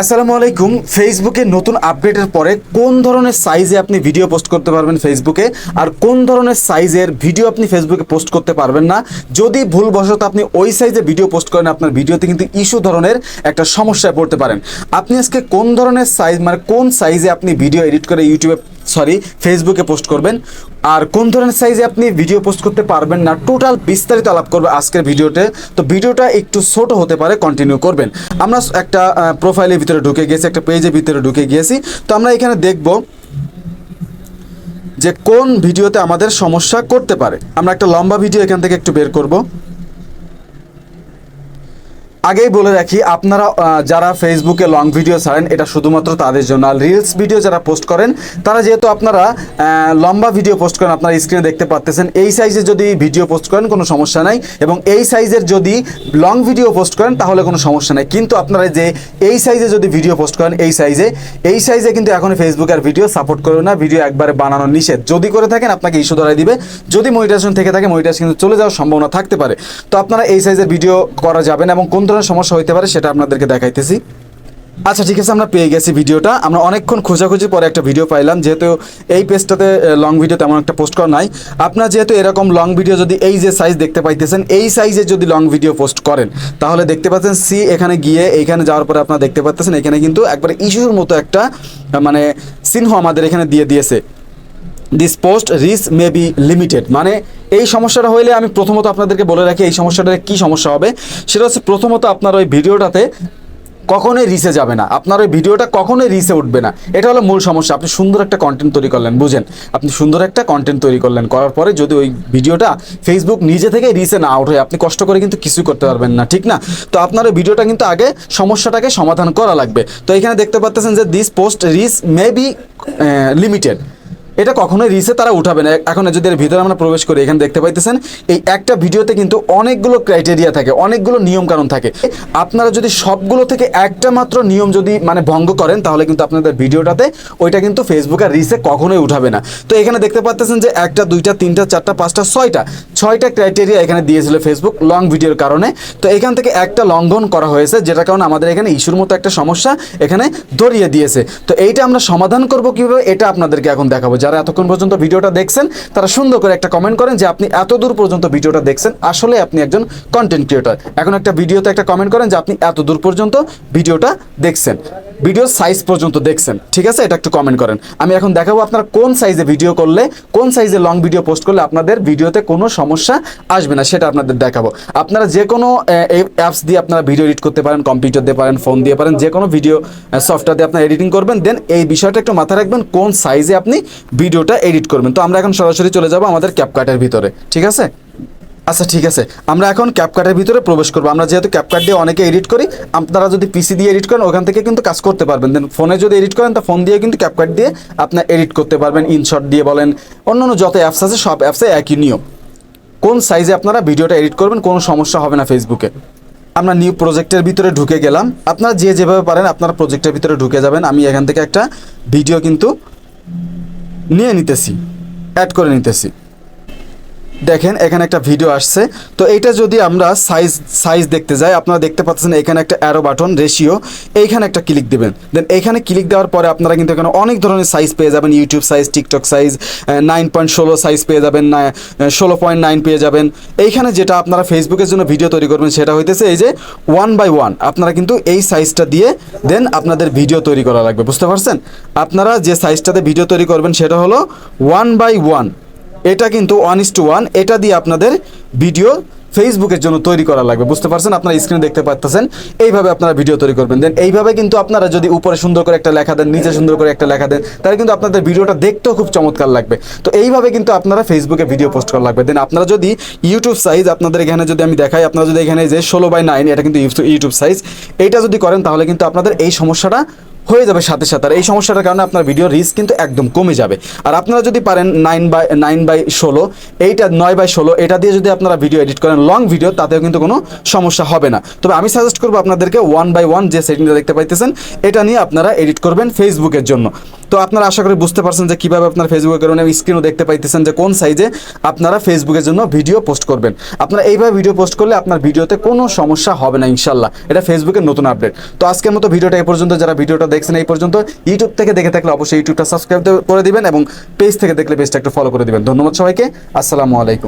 আসসালামু আলাইকুম। ফেসবুকে নতুন আপডেটের পরে কোন ধরনের সাইজে আপনি ভিডিও পোস্ট করতে পারবেন ফেসবুকে আর কোন ধরনের সাইজের ভিডিও আপনি ফেসবুকে পোস্ট করতে পারবেন না? যদি ভুলবশত আপনি ওই সাইজে ভিডিও পোস্ট করেন, আপনার ভিডিওতে কিন্তু ইস্যু ধরনের একটা সমস্যায় পড়তে পারেন। আপনি আজকে কোন ধরনের সাইজ মানে কোন সাইজে আপনি ভিডিও এডিট করে ইউটিউবে সরি ফেসবুকে পোস্ট করবেন। আর কোন ধরনের সাইজে আপনি ভিডিও পোস্ট করতে পারবেন না টোটাল বিস্তারিত আলাপ করবে আজকের ভিডিওতে তো ভিডিওটা একটু ছোট হতে পারে কন্টিনিউ করবেন। আমরা একটা প্রোফাইলের ভিতরে ঢুকে গিয়েছি, একটা পেজের ভিতরে ঢুকে গিয়েছি। তো আমরা এখানে দেখব যে কোন ভিডিওতে আমাদের সমস্যা করতে পারে। আমরা একটা লম্বা ভিডিও এখান থেকে একটু বের করব। আগেই বলে রাখি, আপনারা যারা ফেসবুকে লং ভিডিও ছাড়েন, এটা শুধুমাত্র তাদের জন্য। আর রিলস ভিডিও যারা পোস্ট করেন, তারা যেহেতু আপনারা লম্বা ভিডিও পোস্ট করেন, আপনারা স্ক্রিনে দেখতে পাচ্তেছেন এই সাইজে যদি ভিডিও পোস্ট করেন, কোনো সমস্যা নাই। এবং এই সাইজের যদি লং ভিডিও পোস্ট করেন, তাহলে কোনো সমস্যা নাই। কিন্তু আপনারা যে এই সাইজে যদি ভিডিও পোস্ট করেন, এই সাইজে এই সাইজে কিন্তু এখন ফেসবুক আর ভিডিও সাপোর্ট করবে না ভিডিও একবারে বানানো নিষেধ। যদি করে থাকেন, আপনাকে ইস্যু ধরাই দিবে। যদি মনিটাইজেশন থেকে থাকে মনিটাইজেশন কিন্তু চলে যাওয়ার সম্ভাবনা থাকতে পারে। তো আপনারা এই সাইজের ভিডিও করা যাবেন এবং কোন ধরনের সমস্যা হইতে পারে সেটা আপনাদেরকে দেখাইতেছি। আচ্ছা ঠিক আছে, আমরা পেয়ে গেছি ভিডিওটা। আমরা অনেকক্ষণ খোঁজাখুঁজি পরে একটা ভিডিও পাইলাম, যেহেতু এই পেজটাতে লং ভিডিও তেমন একটা পোস্ট করা নাই। আপনার যেহেতু এরকম লং ভিডিও যদি এই যে সাইজ দেখতে পাইতেছেন, এই সাইজে যদি লং ভিডিও পোস্ট করেন, তাহলে দেখতে পাচ্ছেন সি এখানে গিয়ে, এইখানে যাওয়ার পরে আপনারা দেখতে পাচ্ছেন, এখানে কিন্তু একবারে ইস্যুর মতো একটা মানে চিহ্ন আমাদের এখানে দিয়ে দিয়েছে। This post reach may be limited মানে এই সমস্যাটা হইলে আমি প্রথমত আপনাদেরকে বলে রাখি, এই সমস্যাটার কি সমস্যা হবে? সেটা হচ্ছে প্রথমত আপনার ওই ভিডিওটাতে কখনোই রিসে যাবে না। আপনার ওই ভিডিওটা কখনোই রিসে উঠবে না। এটা হলো মূল সমস্যা। আপনি সুন্দর একটা কন্টেন্ট তৈরি করলেন, বুঝেন? আপনি সুন্দর একটা কন্টেন্ট তৈরি করলেন। করার পরে যদি ওই ভিডিওটা ফেসবুক নিজে থেকে রিসে না আউট হয় আপনি কষ্ট করে কিন্তু কিছুই করতে পারবেন না, ঠিক না? তো আপনার ওই ভিডিওটা কিন্তু আগে সমস্যাটাকে সমাধান করা লাগবে। তো এখানে দেখতে পাচ্ছেন যে this post reach may be limited এটা কখনোই রিসে তারা উঠাবে না। এখন যদি এর ভিতরে আমরা প্রবেশ করি, এখানে দেখতে পাইতেছেন, এই একটা ভিডিওতে কিন্তু অনেকগুলো ক্রাইটেরিয়া থাকে, অনেকগুলো নিয়ম কানুন থাকে। আপনারা যদি সবগুলো থেকে একটা মাত্র নিয়ম যদি মানে ভঙ্গ করেন, তাহলে কিন্তু আপনাদের ভিডিওটাতে ওইটা কিন্তু ফেসবুক আর রিসে কখনোই উঠাবে না। তো এখানে দেখতে পাচ্তেছেন যে একটা, দুইটা, তিনটা, চারটা, পাঁচটা, ছয়টা ছয়টা ক্রাইটেরিয়া এখানে দিয়েছিল ফেসবুক লং ভিডিওর কারণে। তো এখান থেকে একটা লঙ্ঘন করা হয়েছে যেটা কারণে আমাদের এখানে ইস্যুর মতো একটা সমস্যা এখানে ধরিয়ে দিয়েছে। তো এইটা আমরা সমাধান করব কীভাবে, এটা আপনাদেরকে এখন দেখাবো। যারা এতক্ষণ পর্যন্ত ভিডিওটা দেখছেন, তারা সুন্দর করে একটা কমেন্ট করেন যে আপনি এত দূর পর্যন্ত ভিডিওটা দেখছেন, আসলে আপনি একজন কন্টেন্ট ক্রিয়েটর এখন একটা ভিডিওতে একটা কমেন্ট করেন যে আপনি এত দূর পর্যন্ত ভিডিওটা দেখছেন। ভিডিওর সাইজ পর্যন্ত দেখছেন, ঠিক আছে? এটা একটু কমেন্ট করেন। আমি এখন দেখাবো আপনারা কোন সাইজে ভিডিও করলে, কোন সাইজে লং ভিডিও পোস্ট করলে আপনাদের ভিডিওতে কোনো সমস্যা আসবে না, সেটা আপনাদের দেখাবো। আপনারা যে কোনো অ্যাপস দিয়ে আপনারা ভিডিও এডিট করতে পারেন কম্পিউটার দিয়ে পারেন ফোন দিয়ে পারেন, যে কোনো ভিডিও সফটওয়্যার দিয়ে আপনারা এডিটিং করবেন দেন এই বিষয়টা একটু মাথায় রাখবেন, কোন সাইজে আপনি ভিডিওটা এডিট করবেন। তো আমরা এখন সরাসরি চলে যাব আমাদের ক্যাপকাটের ভিতরে, ঠিক আছে? আচ্ছা ঠিক আছে। আমরা এখন ক্যাপকাটের ভিতরে প্রবেশ করব। আমরা যেহেতু ক্যাপকাট দিয়ে অনেকে এডিট করি, আপনারা যদি পিসি দিয়ে এডিট করেন, ওখান থেকে কিন্তু কাজ করতে পারবেন। দেন ফোনে যদি এডিট করেন, তা ফোন দিয়ে কিন্তু ক্যাপকাট দিয়ে আপনার এডিট করতে পারবেন ইনশট দিয়ে বলেন। অন্য অন্য যত অ্যাপস আছে, সব অ্যাপসে একই নিয়ম। কোন সাইজে আপনারা ভিডিওটা এডিট করবেন, কোনো সমস্যা হবে না ফেসবুকে আমরা নিউ প্রজেক্টের ভিতরে ঢুকে গেলাম। আপনারা যে যেভাবে পারেন, আপনারা প্রজেক্টের ভিতরে ঢুকে যাবেন। আমি এখান থেকে একটা ভিডিও কিন্তু নিয়ে নিতেছি অ্যাড করে নিতেছি। দেখেন, এখানে একটা ভিডিও আসছে। তো এইটা যদি আমরা সাইজ সাইজ দেখতে যাই, আপনারা দেখতে পাচ্ছেন এখানে একটা অ্যারো বাটন রেশিও এইখানে একটা ক্লিক দেবেন। দেন এইখানে ক্লিক দেওয়ার পরে আপনারা কিন্তু এখানে অনেক ধরনের সাইজ পেয়ে যাবেন YouTube size TikTok size nine point ষোলো সাইজ পেয়ে যাবেন, না ষোলো পয়েন্ট নাইন পেয়ে যাবেন। এইখানে যেটা আপনারা ফেসবুকের জন্য ভিডিও তৈরি করবেন, সেটা হইতেছে এই যে ওয়ান বাই ওয়ান আপনারা কিন্তু এই সাইজটা দিয়ে দেন আপনাদের ভিডিও তৈরি করা লাগবে। বুঝতে পারছেন? আপনারা যে সাইজটাতে ভিডিও তৈরি করবেন, সেটা হলো ওয়ান বাই ওয়ান এটা কিন্তু ওয়ান ইস টু ওয়ান এটা দিয়ে আপনাদের ভিডিও ফেসবুকের জন্য তৈরি করা লাগবে, বুঝতে পারছেন? আপনারা স্ক্রিনে দেখতে পাচ্ছেন এইভাবে আপনারা ভিডিও তৈরি করবেন। দেন এইভাবে কিন্তু আপনারা যদি উপরে সুন্দর করে একটা লেখা দেন, নিচে সুন্দর করে একটা লেখা দেন, তাহলে কিন্তু আপনাদের ভিডিওটা দেখতেও খুব চমৎকার লাগবে। তো এইভাবে কিন্তু আপনারা ফেসবুকে ভিডিও পোস্ট করা লাগবে। দেন আপনারা যদি ইউটিউব সাইজ আপনাদের এখানে যদি আমি দেখাই, আপনারা যদি এখানে যে ষোলো বাই নাইন এটা কিন্তু ইউটিউব সাইজ এইটা যদি করেন, তাহলে কিন্তু আপনাদের এই সমস্যাটা হয়ে যাবে সাথে সাথে। আর এই সমস্যাটার কারণে আপনার ভিডিও রিস্ক কিন্তু একদম কমে যাবে। আর আপনারা যদি পারেন নাইন বাই নাইন বাই ষোলো, এইটা নয় বাই ষোলো, এটা দিয়ে যদি আপনারা ভিডিও এডিট করেন লং ভিডিও তাতেও কিন্তু কোনো সমস্যা হবে না। তবে আমি সাজেস্ট করব আপনাদেরকে ওয়ান বাই ওয়ান যে সেটিংটা দেখতে পাইতেছেন, এটা নিয়ে আপনারা এডিট করবেন ফেসবুকের জন্য। তো আপনারা আশা করি বুঝতে পারছেন যে কীভাবে আপনার ফেসবুকে করবেন এবং স্ক্রিনও দেখতে পাইতেছেন যে কোন সাইজে আপনারা ফেসবুকের জন্য ভিডিও পোস্ট করবেন। আপনারা এইভাবে ভিডিও পোস্ট করলে আপনার ভিডিওতে কোনো সমস্যা হবে না, ইনশাল্লাহ। এটা ফেসবুকের নতুন আপডেট তো আজকের মতো ভিডিওটা এই পর্যন্ত। যারা ভিডিওটা দেখছেন এই পর্যন্ত ইউটিউব থেকে দেখে থাকলে অবশ্যই ইউটিউবটা সাবস্ক্রাইব করে দিবেন এবং পেজ থেকে দেখলে পেজটা একটু ফলো করে দিবেন। ধন্যবাদ সবাইকে। আসসালামু আলাইকুম।